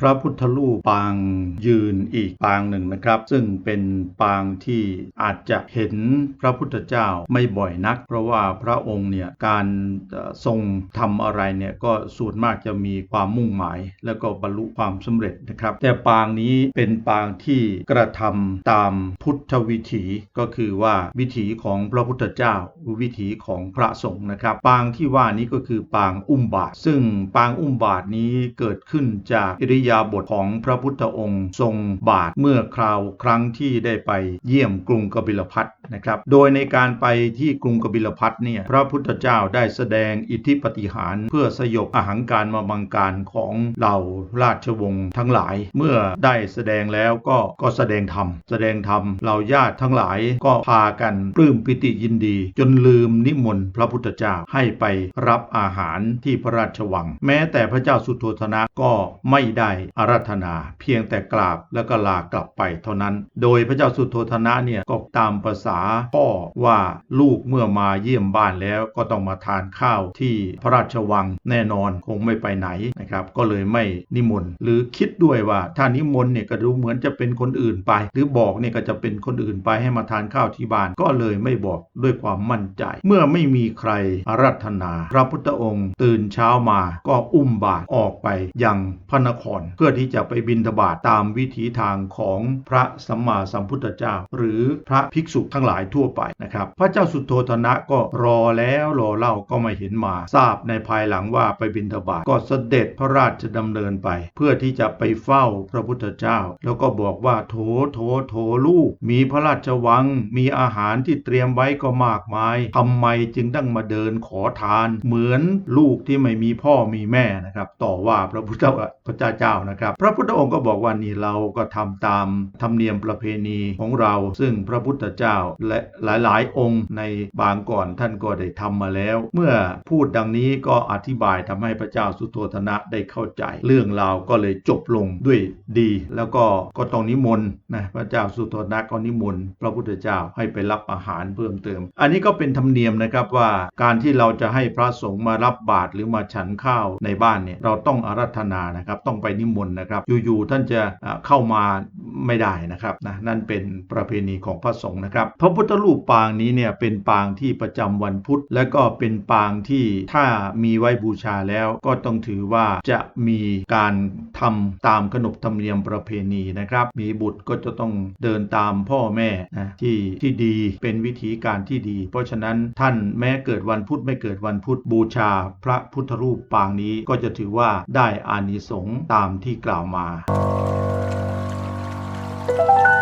พระพุทธรูปปางยืนอีกปางหนึ่งนะครับ ซึ่งเป็นปางที่อาจจะเห็นพระพุทธเจ้าไม่บ่อยนัก เพราะว่าพระองค์เนี่ยการทรงทำอะไรเนี่ยก็ส่วนมากจะมีความมุ่งหมาย แล้วก็บรรลุความสำเร็จนะครับ แต่ปางนี้เป็นปางที่กระทำตามพุทธวิถีก็คือว่าวิถีของพระพุทธเจ้าหรือวิถีของพระสงฆ์นะครับ ปางที่ว่านี้ก็คือปางอุ้มบาท ซึ่งปางอุ้มบาทนี้เกิดขึ้นจากอิริยาบถของพระพุทธองค์ ทรงบาทเมื่อคราวครั้งที่ได้ไปเยี่ยมกรุงกบิลพัทนะครับ โดยในการไปที่กรุงกบิลพัทเนี่ยพระพุทธเจ้าได้แสดงอิทธิปฏิหารเพื่อสยบอหังการมาบังการของเหล่าราชวงศ์ทั้งหลาย เมื่อได้แสดงแล้วก็ก็แสดงธรรมแสดงธรรมเหล่าญาติทั้งหลายก็พากันปลื้มปิติยินดี จนลืมนิมนต์พระพุทธเจ้าให้ไปรับอาหารที่พระราชวัง แม้แต่พระเจ้าสุโธทนะก็ไม่ได้อาราธนา เพียงแต่กราบแล้วก็ลากลับไปเท่านั้น โดยพระเจ้าสุโธทนะเนี่ยก็ตามภาษาพ่อว่าลูกเมื่อมาเยี่ยมบ้านแล้วก็ต้องมาทานข้าวที่พระราชวังแน่นอนคงไม่ไปไหนนะครับก็เลยไม่นิมนต์หรือคิดด้วยว่าถ้านิมนต์เนี่ยก็ดูเหมือนจะเป็นคนอื่นไป หรือบอกเนี่ยก็จะเป็นคนอื่นไปให้มาทานข้าวที่บ้านก็เลยไม่บอกด้วยความมั่นใจ เมื่อไม่มีใครอารัธนา พระพุทธองค์ ตื่นเช้ามาก็อุ้มบาตรออกไปยังพระนครเพื่อที่จะไปบิณฑบาตตามวิถีทางของพระสัมมาสัมพุทธเจ้า หรือพระภิกษุทั้งหลายทั่วไปนะครับพระเจ้าสุโธทนะก็รอแล้วรอเล่าก็ไม่เห็นมาทราบในภายหลังว่าไปบิณฑบาตก็เสด็จพระราชดำเนินไป เพื่อที่จะไปเฝ้าพระพุทธเจ้า แล้วก็บอกว่าโถโถโถลูก มีพระราชวัง มีอาหารที่เตรียมไว้ก็มากมายทำไมจึงต้องมาเดินขอทาน เหมือนลูกที่ไม่มีพ่อมีแม่นะครับ ต่อว่าพระพุทธพระเจ้านะครับ พระพุทธองค์ก็บอกว่านี่เราก็ทำตามธรรมเนียมประเพณีของเรา ซึ่งพระพุทธเจ้าและหลายๆ องค์ในบางก่อนท่านก็ได้ทำมาแล้ว เมื่อพูดดังนี้ก็อธิบายทำให้พระเจ้าสุโธทนะได้เข้าใจ เรื่องราวก็เลยจบลงด้วยดี แล้วก็ก็ต้องนิมนต์นะพระเจ้าสุโธทนะก็นิมนต์พระพุทธเจ้าให้ไปรับอาหารเพิ่มเติม อันนี้ก็เป็นธรรมเนียมนะครับว่าการที่เราจะให้พระสงฆ์มารับบาตรหรือมาฉันข้าวในบ้านเนี่ยเราต้องอารัธนานะครับต้องไปนิมนต์นะครับ อยู่ๆท่านจะเข้ามา ไม่ได้นะครับนะนั่นเป็นประเพณีของพระสงฆ์นะครับ พระพุทธรูปปางนี้เนี่ยเป็นปางที่ประจำวันพุธ และก็เป็นปางที่ถ้ามีไว้บูชาแล้วก็ต้องถือว่าจะมีการทำตามขนบธรรมเนียมประเพณีนะครับ มีบุตรก็จะต้องเดินตามพ่อแม่นะที่ที่ดีเป็นวิธีการที่ดี เพราะฉะนั้นท่านแม้เกิดวันพุธไม่เกิดวันพุธบูชา พระพุทธรูปปางนี้ก็จะถือว่าได้อานิสงส์ตามที่กล่าวมา Bye.